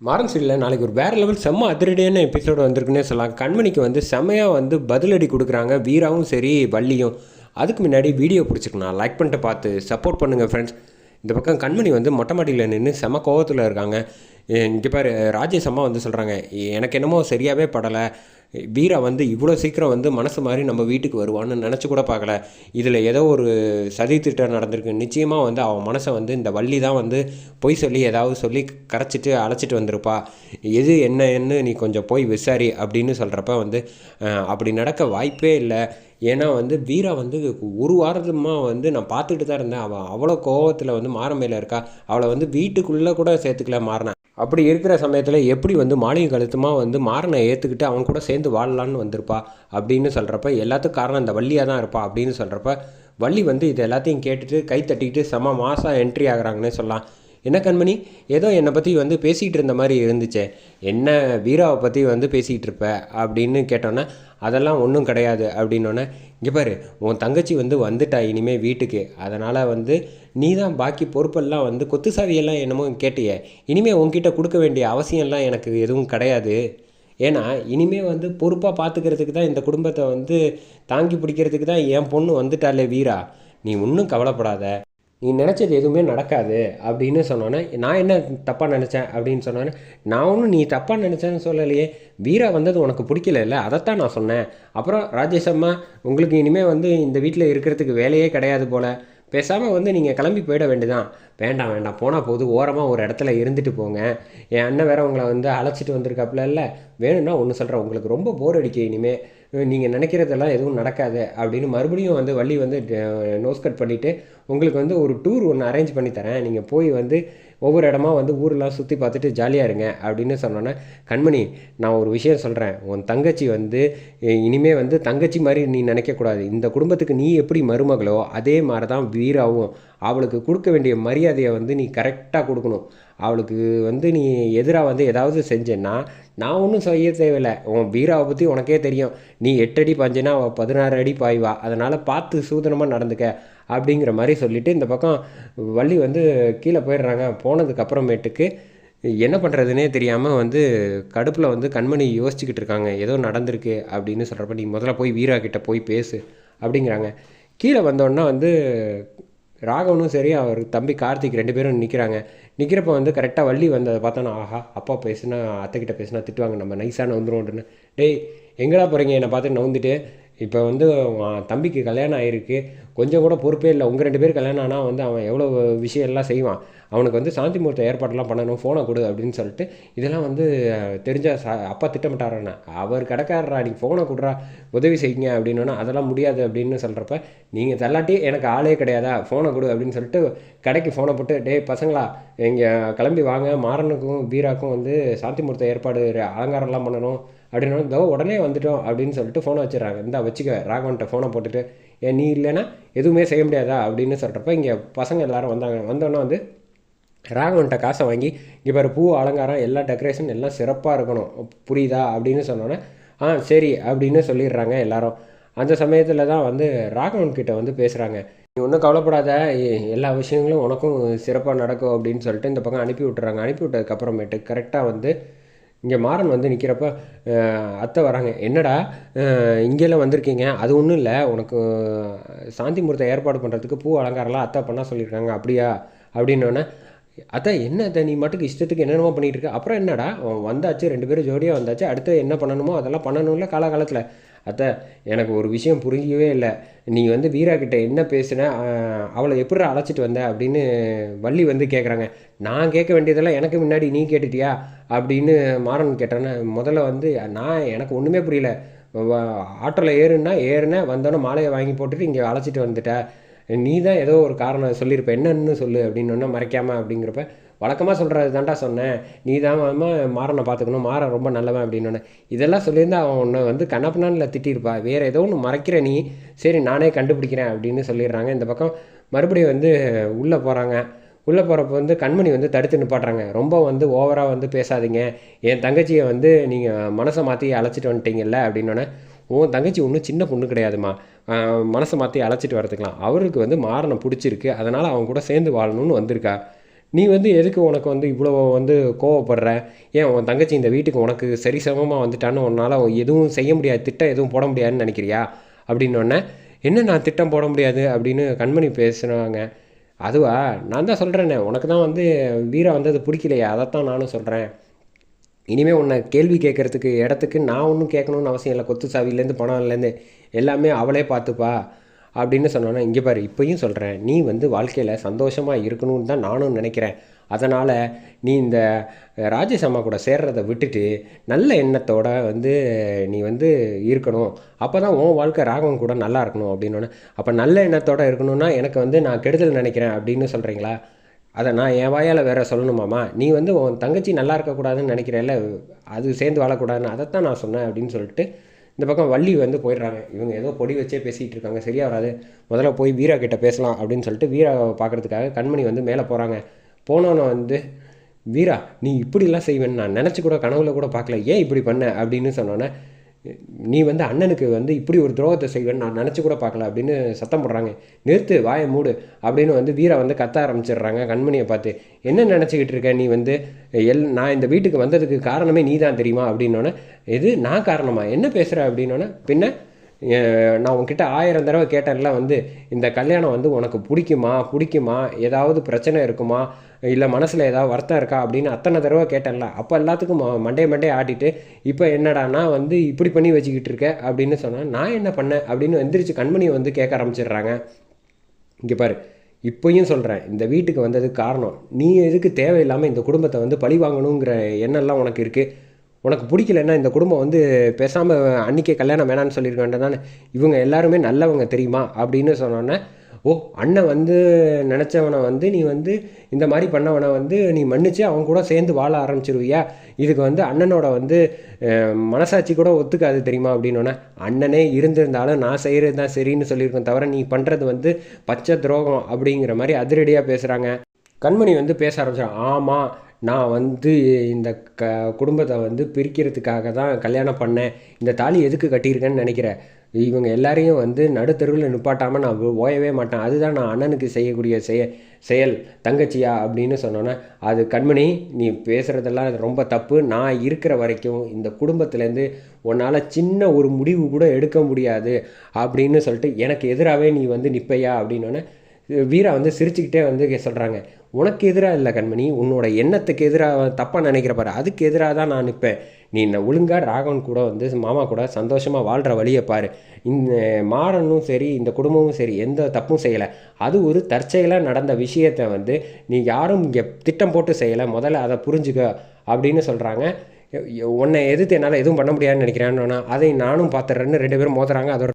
மாறன் சீரியலில் நாளைக்கு ஒரு வேறு லெவல் செம்ம அதிரடியான எபிசோடு வந்திருக்குன்னே சொல்லலாம். கண்மணிக்கு வந்து செம்மையாக வந்து பதிலடி கொடுக்குறாங்க. வீராவும் சரி வள்ளியும். அதுக்கு முன்னாடி வீடியோ பிடிச்சிருக்கணும் லைக் பண்ணிட்டு பார்த்து சப்போர்ட் பண்ணுங்கள் ஃப்ரெண்ட்ஸ் இந்த பக்கம் கண்மணி வந்து மொட்டை மாடியில் நின்று செம கோவத்தில் இருக்காங்க. இங்கே பாரு ராஜேஷ் அம்மா வந்து சொல்கிறாங்க எனக்கு என்னமோ சரியாகவே படலை. வீரா வந்து இவ்வளோ சீக்கிரம் வந்து மனசு மாதிரி நம்ம வீட்டுக்கு வருவான்னு நினச்சி கூட பார்க்கல. இதில் ஏதோ ஒரு சதி திட்டம் நடந்திருக்கு. நிச்சயமாக வந்து அவன் மனசை வந்து இந்த வள்ளி தான் வந்து பொய் சொல்லி ஏதாவது சொல்லி கரைச்சிட்டு அழைச்சிட்டு வந்திருப்பா. எது என்னன்னு நீ கொஞ்சம் போய் விசாரி அப்படின்னு சொல்கிறப்ப வந்து அப்படி நடக்க வாய்ப்பே இல்லை. ஏன்னா வந்து வீரா வந்து ஒரு வாரத்துமாக வந்து நான் பார்த்துட்டு தான் இருந்தேன். அவள் அவ்வளோ கோவத்தில் வந்து மாற மேலே இருக்கா. அவளை வந்து வீட்டுக்குள்ளே கூட சேர்த்துக்கல மாறினா. அப்படி இருக்கிற சமயத்தில் எப்படி வந்து மாளிகை கழுத்துமா வந்து மாறனை ஏற்றுக்கிட்டு அவன் கூட சேர்ந்து வாழலான்னு வந்திருப்பா அப்படின்னு சொல்கிறப்ப எல்லாத்துக்கும் காரணம் இந்த வள்ளியாக தான் இருப்பா அப்படின்னு சொல்கிறப்ப வள்ளி வந்து இது எல்லாத்தையும் கேட்டுட்டு கை தட்டிக்கிட்டு செம மாதம் என்ட்ரி ஆகுறாங்கன்னே சொல்லலாம். என்ன கண்மணி? ஏதோ என்னை பற்றி வந்து பேசிகிட்டு இருந்த மாதிரி இருந்துச்சே. என்ன வீராவை பற்றி வந்து பேசிகிட்டு இருப்ப அப்படின்னு கேட்டோன்னே அதெல்லாம் ஒன்றும் கிடையாது அப்படின்னோடனே இங்கே பாரு உன் தங்கச்சி வந்து வந்துட்டா இனிமேல் வீட்டுக்கு. அதனால் வந்து நீ தான் பாக்கி பொறுப்பெல்லாம் வந்து கொத்து சாவியெல்லாம் என்னமோ கேட்டிய. இனிமேல் உன்கிட்ட கொடுக்க வேண்டிய அவசியம்லாம் எனக்கு எதுவும் கிடையாது. ஏன்னா இனிமே வந்து பொறுப்பாக பார்த்துக்கிறதுக்கு தான் இந்த குடும்பத்தை வந்து தாங்கி பிடிக்கிறதுக்கு தான் என் பொண்ணு வந்துட்டாலே வீரா. நீ ஒன்றும் கவலைப்படாத. நீ நினச்சது எதுவுமே நடக்காது அப்படின்னு சொன்னோன்னே நான் என்ன தப்பாக நினச்சேன் அப்படின்னு சொன்னோன்னே நான் ஒன்றும் நீ தப்பாக நினச்சேன்னு சொல்லலையே. வீரா வந்தது உனக்கு பிடிக்கல இல்லை அதைத்தான் நான் சொன்னேன். அப்புறம் ராஜேஷ் அம்மா உங்களுக்கு இனிமேல் வந்து இந்த வீட்டில் இருக்கிறதுக்கு வேலையே கிடையாது போல். பேசாமல் வந்து நீங்கள் கிளம்பி போயிட வேண்டியதான் வேண்டாம் வேண்டாம். போனால் போது ஓரமாக ஒரு இடத்துல இருந்துட்டு போங்க. என் அண்ணன் வேற உங்களை வந்து அழைச்சிட்டு வந்திருக்காப்புல இல்லை வேணும்னா ஒன்று சொல்கிறேன் உங்களுக்கு ரொம்ப போர் அடிக்க இனிமேல் நீங்கள் நினைக்கிறதெல்லாம் எதுவும் நடக்காது அப்படின்னு மறுபடியும் வந்து வள்ளி வந்து நோஸ் கட் பண்ணிவிட்டு உங்களுக்கு வந்து ஒரு டூர் ஒன்று அரேஞ்ச் பண்ணி தரேன். நீங்கள் போய் வந்து ஒவ்வொரு இடமா வந்து ஊரெலாம் சுற்றி பார்த்துட்டு ஜாலியாக இருங்க அப்படின்னு சொன்னோன்னே கண்மணி நான் ஒரு விஷயம் சொல்கிறேன் உன் தங்கச்சி வந்து இனிமேல் இனிமே வந்து தங்கச்சி மாதிரி நீ நினைக்கக்கூடாது. இந்த குடும்பத்துக்கு நீ எப்படி மருமகளோ அதே மாதிரி தான் வீராவும். அவளுக்கு கொடுக்க வேண்டிய மரியாதையை வந்து நீ கரெக்டாக கொடுக்கணும். அவளுக்கு வந்து நீ எதிராக வந்து ஏதாவது செஞ்சேன்னா நான் ஒன்றும் செய்ய தேவையில்லை. உன் வீராவை பற்றி உனக்கே தெரியும். நீ எட்டு அடி பாஞ்சினா அவள் பதினாறு அடி பாய்வா. அதனால் பார்த்து சூதனமாக நடந்துக்க அப்படிங்கிற மாதிரி சொல்லிவிட்டு இந்த பக்கம் வள்ளி வந்து கீழே போயிடுறாங்க. போனதுக்கப்புறமேட்டுக்கு என்ன பண்ணுறதுனே தெரியாமல் வந்து கடுப்பில் வந்து கண்மணி யோசிச்சுக்கிட்டு இருக்காங்க. ஏதோ நடந்திருக்கு அப்படின்னு சொல்கிறப்ப நீ முதல்ல போய் வீரா கிட்டே போய் பேசு அப்படிங்கிறாங்க. கீழே வந்தோடனே வந்து ராகவனும் சரி அவர் தம்பி கார்த்திக் ரெண்டு பேரும் நிற்கிறாங்க நிற்கிறப்ப வந்து கரெக்டாக வள்ளி வந்ததை பார்த்தோன்னா ஆஹா அப்பா பேசுனா அத்தைக்கிட்ட பேசுனா திட்டுவாங்க நம்ம நைஸாக நவுந்துருவோம்னு டேய் எங்கடா போகிறீங்க என்னை பார்த்து நவுந்துட்டு. இப்போ வந்து தம்பிக்கு கல்யாணம் ஆயிருக்கு. கொஞ்சம் கூட பொறுப்பே இல்லை. உங்கள் ரெண்டு பேர் கல்யாணம் ஆனால் வந்து அவன் எவ்வளோ விஷயம் எல்லாம் செய்வான். அவனுக்கு வந்து சாந்தி முகூர்த்த ஏற்பாடெல்லாம் பண்ணணும் ஃபோனை கொடு அப்படின்னு சொல்லிட்டு இதெல்லாம் வந்து தெரிஞ்ச சா அப்பா திட்டமிட்டாரண்ணா அவர் கிடக்காரா நீ ஃபோனை கொடுறா உதவி செய்யுங்க அப்படின்னா அதெல்லாம் முடியாது அப்படின்னு சொல்கிறப்ப நீங்கள் தள்ளாட்டி எனக்கு ஆளே கிடையாதா? ஃபோனை கொடு அப்படின்னு சொல்லிட்டு கடைக்கு ஃபோனை போட்டு டேய் பசங்களா இங்கே கிளம்பி வாங்க. மாறனுக்கும் பீராக்கும் வந்து சாந்தி முகூர்த்த ஏற்பாடு அலங்காரம்லாம் பண்ணணும். அப்படின்னா தோ உடனே வந்துட்டோம். அப்படின்னு சொல்லிட்டு ஃபோனை வச்சிடுறாங்க. இந்தா வச்சுக்க ராகவன்ட்ட ஃபோனை போட்டுட்டு ஏன் நீ இல்லைன்னா எதுவுமே செய்ய முடியாதா அப்படின்னு சொல்கிறப்ப இங்கே பசங்க எல்லாரும் வந்தாங்க. வந்தோன்னே வந்து ராகவன்ட்ட காசை வாங்கி இங்கே பாரு பூ அலங்காரம் எல்லா டெக்கரேஷன் எல்லாம் சிறப்பாக இருக்கணும். புரியுதா? அப்படின்னு சொன்னோன்னே ஆ சரி அப்படின்னு சொல்லிடுறாங்க எல்லாரும். அந்த சமயத்தில் தான் வந்து ராகவன் கிட்ட வந்து பேசுகிறாங்க நீ ஒன்றும் கவலைப்படாத எல்லா விஷயங்களும் உனக்கும் சிறப்பாக நடக்கும் அப்படின்னு சொல்லிட்டு இந்த பக்கம் அனுப்பி விட்டுறாங்க. அனுப்பி விட்டதுக்கப்புறமேட்டு கரெக்டாக வந்து இங்கே மாறன் வந்து நிற்கிறப்ப அத்தை வராங்க. என்னடா இங்கெல்லாம் வந்திருக்கீங்க? அது ஒன்றும் இல்லை. உனக்கு சாந்தி முகூர்த்தம் ஏற்பாடு பண்ணுறதுக்கு பூ அலங்காரம்லாம் அத்தை பண்ண சொல்லியிருக்காங்க. அப்படியா? அப்படின்னோடனே அத்தை என்ன அத்தை? நீ மட்டுக்கு இஷ்டத்துக்கு என்னென்னமோ பண்ணிகிட்டு இருக்க. அப்புறம் என்னடா? வந்தாச்சு ரெண்டு பேரும் ஜோடியாக வந்தாச்சு. அடுத்து என்ன பண்ணணுமோ அதெல்லாம் பண்ணணும்ல காலகாலத்தில். அத்தை எனக்கு ஒரு விஷயம் புரியவே இல்லை. நீ வந்து வீரா கிட்ட என்ன பேசுன? அவளை எப்படி அழைச்சிட்டு வந்த? அப்படின்னு வள்ளி வந்து கேட்குறாங்க நான் கேட்க வேண்டியதெல்லாம் எனக்கு முன்னாடி நீ கேட்டுட்டியா? அப்படின்னு மாறன் கேட்டேன்னா முதல்ல வந்து நான் எனக்கு ஒன்றுமே புரியல. ஆட்டோவில் ஏறுனா ஏறுனேன் வந்தோன்னே மாலையை வாங்கி போட்டுட்டு இங்கே அழைச்சிட்டு வந்துட்ட. நீ தான் ஏதோ ஒரு காரணம் சொல்லியிருப்ப என்னன்னு சொல்லு. அப்படின்னு மறைக்காமல் அப்படிங்கிறப்ப வழக்கமாக சொல்கிறது தான்டா சொன்னேன். நீ தான் மாறனை பார்த்துக்கணும். மாறன் ரொம்ப நல்லவன் அப்படின்னு இதெல்லாம் சொல்லியிருந்தா அவன் உன்னை வந்து கண்ணப்பனான்ல திட்டியிருப்பா. வேறு ஏதோ ஒன்று மறைக்கிற நீ. சரி நானே கண்டுபிடிக்கிறேன் அப்படின்னு சொல்லிடுறாங்க. இந்த பக்கம் மறுபடியும் வந்து உள்ளே போகிறாங்க உள்ளே போகிறப்ப வந்து கண்மணி வந்து தடுத்து நிப்பாட்டுறாங்க. ரொம்ப வந்து ஓவராக வந்து பேசாதீங்க. என் தங்கச்சியை வந்து நீங்கள் மனசை மாற்றி அழைச்சிட்டு வந்துட்டீங்கல்ல அப்படின்னோடனே உன் தங்கச்சி ஒன்றும் சின்ன பொண்ணு கிடையாதுமா மனசை மாற்றி அழைச்சிட்டு வரதுக்கலாம். அவருக்கு வந்து மாறனை பிடிச்சிருக்கு. அதனால் அவன் கூட சேர்ந்து வாழணும்னு வந்திருக்கா. நீ வந்து எதுக்கு உனக்கு வந்து இவ்வளோ வந்து கோவப்படுற? ஏன் உன் தங்கச்சி இந்த வீட்டுக்கு உனக்கு சரி சமமாக வந்துட்டான்னு உன்னால் எதுவும் செய்ய முடியாது திட்டம் எதுவும் போட முடியாதுன்னு நினைக்கிறியா? அப்படின்னோடனே என்ன நான் திட்டம் போட முடியாது? அப்படின்னு கண்மணி பேசுனாங்க அதுவா? நான் தான் சொல்கிறேனே உனக்கு தான் வந்து வீரா வந்தது பிடிக்கலையா அதைத்தான் நானும் சொல்கிறேன் இனிமேல் உன்னை கேள்வி கேட்குறதுக்கு இடத்துக்கு நான் ஒன்றும் கேட்கணும்னு அவசியம் இல்லை. கொத்து சாவிலேருந்து பணம்லேருந்து எல்லாமே அவளே பார்த்துப்பா. அப்படின்னு சொன்னோன்னா இங்கே பாரு இப்பயும் சொல்கிறேன் நீ வந்து வாழ்க்கையில் சந்தோஷமாக இருக்கணும்னு தான் நானும் நினைக்கிறேன். அதனால் நீ இந்த ராஜேஷ் அம்மா கூட சேர்றதை விட்டுட்டு நல்ல எண்ணத்தோட வந்து நீ வந்து இருக்கணும். அப்போ தான் உன் வாழ்க்கை ராகவன் கூட நல்லா இருக்கணும் அப்படின்னோடனே அப்போ நல்ல எண்ணத்தோட இருக்கணும்னா எனக்கு வந்து நான் கெடுதல் நினைக்கிறேன் அப்படின்னு சொல்கிறீங்களா அதை நான் என் வாயால் வேற சொல்லணுமாம்மா நீ வந்து உன் தங்கச்சி நல்லா இருக்கக்கூடாதுன்னு நினைக்கிறேல்ல அது சேர்ந்து வாழக்கூடாதுன்னு அதைத்தான் நான் சொன்னேன் அப்படின்னு சொல்லிட்டு இந்த பக்கம் வள்ளி வந்து போயிடுறாங்க. இவங்க ஏதோ பொடி வச்சே பேசிகிட்டு இருக்காங்க. சரியா வராது. முதல்ல போய் வீரா கிட்ட பேசலாம் அப்படின்னு சொல்லிட்டு வீராவை பார்க்கறதுக்காக கண்மணி வந்து மேலே போகிறாங்க போனோன்னு வந்து வீரா நீ இப்படிலாம் செய்வேன்னு நான் நினச்சி கூட கனவுல கூட பார்க்கல. ஏன் இப்படி பண்ண? அப்படின்னு சொன்னோன்னே நீ வந்து அண்ணனுக்கு வந்து இப்படி ஒரு துரோகத்தை செய்வேன்னு நான் நினச்சி கூட பார்க்கல அப்படின்னு சத்தம் போடுறாங்க. நிறுத்து வாயை மூடு அப்படின்னு வந்து வீரை வந்து கத்த ஆரம்பிச்சிடுறாங்க. கண்மணியை பார்த்து என்ன நினச்சிக்கிட்டு இருக்க நீ வந்து? எல் நான் இந்த வீட்டுக்கு வந்ததுக்கு காரணமே நீ தான் தெரியுமா? அப்படின்னோடனே இது நான் காரணமா? என்ன பேசுகிற அப்படின்னோடனே பின்ன நான் உன்கிட்ட ஆயிரம் தடவை கேட்டேன்ல வந்து இந்த கல்யாணம் வந்து உனக்கு பிடிக்குமா? பிடிக்குமா? ஏதாவது பிரச்சனை இருக்குமா? இல்லை மனசில் ஏதாவது வருத்தம் இருக்கா அப்படின்னு அத்தனை தடவை கேட்டேன்ல. அப்போ எல்லாத்துக்கும் மண்டே மண்டே மண்டைய ஆட்டிட்டு இப்போ என்னடானா வந்து இப்படி பண்ணி வச்சுக்கிட்டு இருக்க அப்படின்னு சொன்னால் நான் என்ன பண்ணேன் அப்படின்னு எந்திரிச்சு கண்மணியை வந்து கேட்க ஆரம்பிச்சிடுறாங்க. இங்கே பாரு இப்போயும் சொல்கிறேன் இந்த வீட்டுக்கு வந்ததுக்கு காரணம் நீ எதுக்கு தேவையில்லாமல் இந்த குடும்பத்தை வந்து பழி வாங்கணுங்கிற எண்ணம்லாம் உனக்கு இருக்குது உனக்கு பிடிக்கலன்னா இந்த குடும்பம் வந்து பேசாமல் அன்றைக்கே கல்யாணம் வேணான்னு சொல்லியிருக்க வேண்டாம் இவங்க எல்லாருமே நல்லவங்க தெரியுமா அப்படின்னு சொன்னோன்னே ஓ அண்ணன் வந்து நினச்சவனை வந்து நீ வந்து இந்த மாதிரி பண்ணவனை வந்து நீ மன்னிச்சு அவன் கூட சேர்ந்து வாழ ஆரம்பிச்சிருவியா? இதுக்கு வந்து அண்ணனோட வந்து மனசாட்சி கூட ஒத்துக்காது தெரியுமா அப்படின்னோடனே அண்ணனே இருந்திருந்தாலும் நான் செய்கிறது தான் சரின்னு சொல்லியிருக்கேன் தவிர நீ பண்ணுறது வந்து பச்சை துரோகம் அப்படிங்கிற மாதிரி அதிரடியாக பேசுகிறாங்க கண்மணி வந்து பேச ஆரம்பிச்சான் ஆமாம் நான் வந்து இந்த க குடும்பத்தை வந்து பிரிக்கிறதுக்காக தான் கல்யாணம் பண்ணேன். இந்த தாலி எதுக்கு கட்டியிருக்கேன்னு நினைக்கிறேன் இவங்க எல்லாரையும் வந்து நடுத்தருவில் நிப்பாட்டாமல் நான் ஓயவே மாட்டேன். அதுதான் நான் அண்ணனுக்கு செய்யக்கூடிய செய செயல் தங்கச்சியா அப்படின்னு சொன்னோன்னே அது கண்மணி நீ பேசுகிறதெல்லாம் ரொம்ப தப்பு. நான் இருக்கிற வரைக்கும் இந்த குடும்பத்துலேருந்து உன்னால் சின்ன ஒரு முடிவு கூட எடுக்க முடியாது அப்படின்னு சொல்லிட்டு எனக்கு எதிராகவே நீ வந்து நிப்பையா அப்படின்னோடனே வீரா வந்து சிரிச்சுக்கிட்டே வந்து சொல்கிறாங்க உனக்கு எதிராக இல்லை கண்மணி உன்னோட எண்ணத்துக்கு எதிராக தப்பாக நினைக்கிற பாரு. அதுக்கு எதிராக தான் நான் நிற்பேன் நீ என்ன ஒழுங்காக ராகவன் கூட வந்து மாமா கூட சந்தோஷமாக வாழ்கிற வழியை பாரு. இந்த மாறனும் சரி இந்த குடும்பமும் சரி எந்த தப்பும் செய்யலை. அது ஒரு தற்செயலாக நடந்த விஷயத்தை வந்து நீ யாரும் இங்கே திட்டம் போட்டு செய்யலை. முதல்ல அதை புரிஞ்சுக்க அப்படின்னு சொல்கிறாங்க உன்னை எதிர்த்து என்னால் எதுவும் பண்ண முடியாதுன்னு நினைக்கிறேன்னு அதை நானும் பார்த்துறேன்னு ரெண்டு பேரும் மோதுறாங்க. அதோட